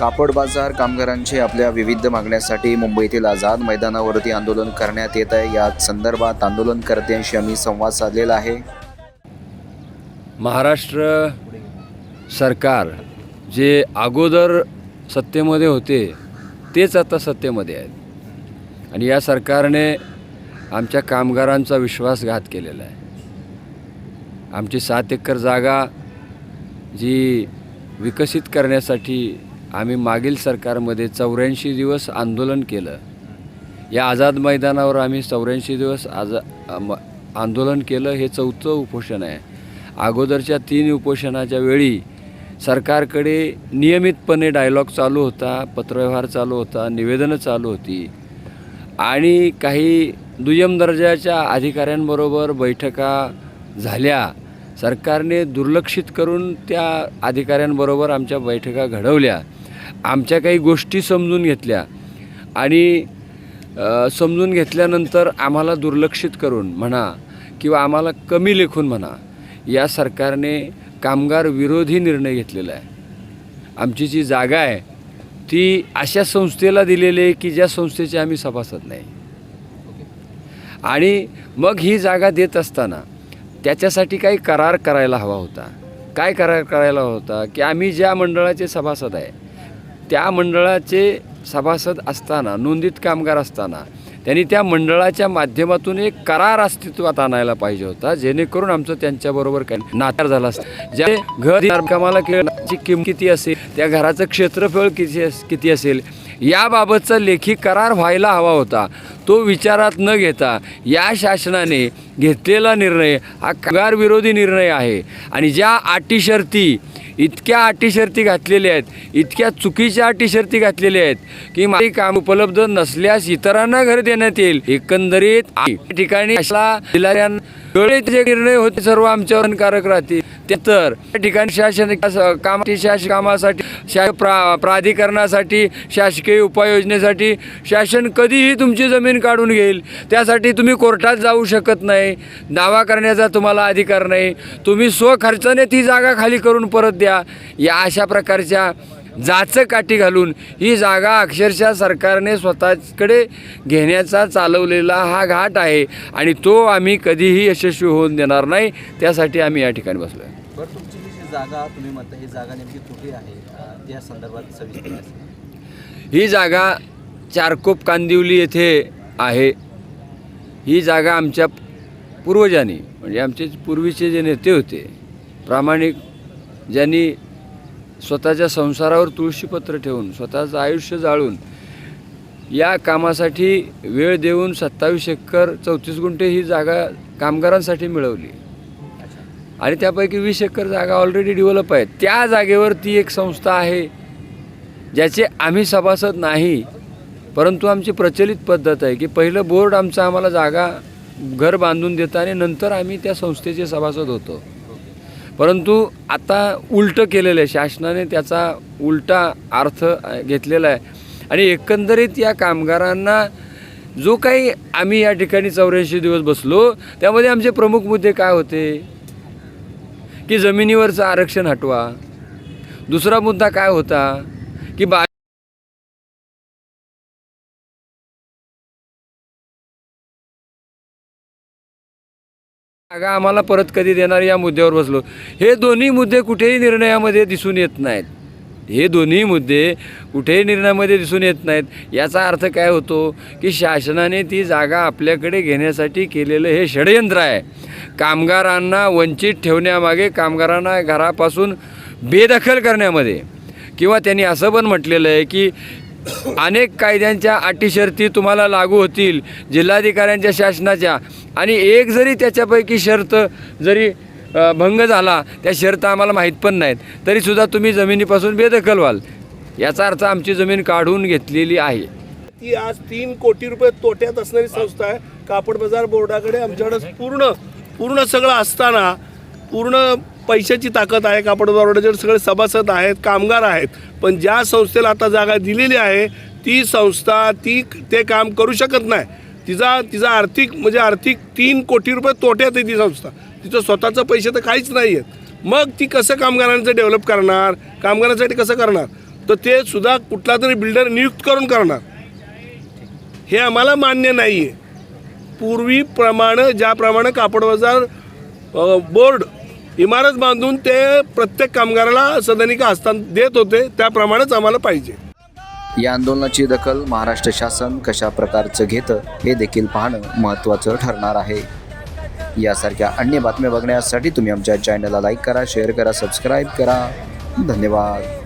कापड बाजार कामगारांचे आपल्या विविध मागण्यासाठी मुंबईतील आझाद मैदानावरती आंदोलन करण्यात येत आहे. या संदर्भात आंदोलनकर्त्यांशी आम्ही संवाद साधलेला आहे. महाराष्ट्र सरकार जे अगोदर सत्तेमध्ये होते तेच आता सत्तेमध्ये आहेत. आणि या सरकारने आमच्या कामगारांचा विश्वासघात केलेला आहे. आमची सात एकर जागा जी विकसित करण्यासाठी आम्ही मागील सरकारमध्ये चौऱ्याऐंशी दिवस आंदोलन केलं. या आझाद मैदानावर आम्ही चौऱ्याऐंशी दिवस आजा आंदोलन केलं हे चौथं उपोषण आहे. अगोदरच्या तीन उपोषणाच्या वेळी सरकारकडे नियमितपणे डायलॉग चालू होता पत्रव्यवहार चालू होता निवेदनं चालू होती. आणि काही दुय्यम दर्जाच्या अधिकाऱ्यांबरोबर बैठका झाल्या. सरकारने दुर्लक्षित करून त्या अधिकाऱ्यांबरोबर आमच्या बैठका घडवल्या. आमच्या काही गोष्टी समजून घेतल्या. आणि समजून घेतल्यानंतर आम्हाला दुर्लक्षित करून म्हणा किंवा आम्हाला कमी लेखून म्हणा या सरकारने कामगार विरोधी निर्णय घेतलेला आहे. आमची जी जागा आहे ती अशा संस्थेला दिलेली आहे की ज्या संस्थेचे आम्ही सभासद नाही. आणि मग ही जागा देत असताना त्याच्यासाठी काही करार करायला हवा होता. काय करार करायला होता की आम्ही ज्या मंडळाचे सभासद आहे त्या मंडळाचे सभासद असताना नोंदीत कामगार असताना त्यांनी त्या मंडळाच्या माध्यमातून एक करार अस्तित्वात आणायला पाहिजे होता जेणेकरून आमचं त्यांच्याबरोबर काही नातार झाला असतं. ज्या घर कामाला केल्याची किंमत किती असेल त्या घराचं क्षेत्रफळ किती अस- किती असेल याबाबतचा लेखी करार व्हायला हवा होता. तो विचारात न घेता या शासनाने घेतलेला निर्णय हा कामगार विरोधी निर्णय आहे. आणि ज्या अटीशर्ती इतक्या अटीशर्ती घातलेल्या आहेत इतक्या चुकीच्या अटीशर्ती घातलेल्या आहेत की माझी काम उपलब्ध नसल्यास इतरांना घर देण्यात येईल. एकंदरीत या ठिकाणी जे निर्णय होते सर्व आमच्यावर बंधनकारक राहतील. ते तर त्या ठिकाणी शासन कामाची शासन कामासाठी शा प्रा प्राधिकरणासाठी शासकीय उपाययोजनेसाठी शासन कधीही तुमची जमीन काढून घेईल. त्यासाठी तुम्ही कोर्टात जाऊ शकत नाही. दावा करण्याचा तुम्हाला अधिकार नाही. तुम्ही स्वखर्चाने ती जागा खाली करून परत द्या. या अशा प्रकारच्या जाचं काठी घालून ही जागा अक्षरशः सरकारने स्वतःकडे घेण्याचा चालवलेला हा घाट आहे आणि तो आम्ही कधीही यशस्वी होऊन देणार नाही. त्यासाठी आम्ही या ठिकाणी बसलो आहे बरं तुमची ही जी जागा तुम्ही म्हणता ही जागा नेमकी कुठे आहे? अ, या संदर्भात सविस्तर माहिती. ही जागा चारकोप कांदिवली येथे आहे. ही जागा आमच्या पूर्वजांनी म्हणजे आमचे पूर्वीचे जे नेते होते प्रामाणिक ज्यांनी स्वतःच्या संसारावर तुळशीपत्र ठेवून स्वतःचं आयुष्य जाळून या कामासाठी वेळ देऊन सत्तावीस एकर चौतीस गुंठे ही जागा कामगारांसाठी मिळवली. आणि त्यापैकी वीस एकर जागा ऑलरेडी डेव्हलप आहे त्या जागेवर ती एक संस्था आहे ज्याचे आम्ही सभासद नाही परंतु आमची प्रचलित पद्धत आहे की पहिलं बोर्ड आमचं आम्हाला जागा घर बांधून देतं आणि नंतर आम्ही त्या संस्थेचे सभासद होतो. परंतु आता उलटं केलेलं आहे शासनाने त्याचा उलटा अर्थ घेतलेला आहे. आणि एकंदरीत या कामगारांना जो काही आम्ही या ठिकाणी चौऱ्याऐंशी दिवस बसलो त्यामध्ये आमचे प्रमुख मुद्दे काय होते? की जमिनीवरचं आरक्षण हटवा. दुसरा मुद्दा काय होता? की बा जागा आम्हाला परत कधी देणार या मुद्द्यावर बसलो. हे दोन्ही मुद्दे कुठेही निर्णयामध्ये दिसून येत नाहीत. हे दोन्ही मुद्दे कुठेही निर्णयामध्ये दिसून येत नाहीत. याचा अर्थ काय होतो की शासनाने ती जागा आपल्याकडे घेण्यासाठी केलेलं हे षडयंत्र आहे. कामगारांना वंचित ठेवण्यामागे कामगारांना घरापासून बेदखल करण्यामध्ये किंवा त्यांनी असं पण म्हटलेलं आहे की अनेक कायद्यांच्या अटी शर्ती तुम्हाला लागू होतील जिल्हाधिकाऱ्यांच्या शासनाच्या. आणि एक जरी त्याच्यापैकी शर्त जरी भंग झाला त्या शर्त आम्हाला माहीत पण नाहीत. तरीसुद्धा तुम्ही जमिनीपासून बेदखल व्हाल. याचा अर्थ आमची जमीन काढून घेतलेली आहे. ती आज तीन कोटी रुपये तोट्यात असणारी संस्था आहे. कापड बाजार बोर्डाकडे आमच्याकडे पूर्ण पूर्ण सगळं असताना पूर्ण पैशाची ताकद आहे कापड बाजार सगळे सभासद आहेत कामगार आहेत. पण ज्या संस्थेला आता जागा दिलेली आहे ती संस्था ती ते काम करू शकत नाही. तिचा तिचा आर्थिक म्हणजे आर्थिक तीन कोटी रुपये तोट्यात आहे ती संस्था. तिचं स्वतःचं पैसे तर काहीच नाही आहेत मग ती कसं कामगारांचं डेव्हलप करणार? कामगारांसाठी कसं करणार? तर ते सुद्धा कुठला तरी बिल्डर नियुक्त करून करणार. हे आम्हाला मान्य नाही आहे पूर्वीप्रमाणे ज्याप्रमाणे कापड बाजार बोर्ड इमारत बांधून ते प्रत्येक कामगाराला सदनिका हस्तांतर देत होते त्याप्रमाणेच आम्हाला पाहिजे. या आंदोलनाची दखल महाराष्ट्र शासन कशा प्रकारचं घेतं हे देखील पाहणं महत्त्वाचं ठरणार आहे. यासारख्या अन्य बातम्या बघण्यासाठी तुम्ही आमच्या चॅनलला लाईक करा शेअर करा सबस्क्राईब करा. धन्यवाद.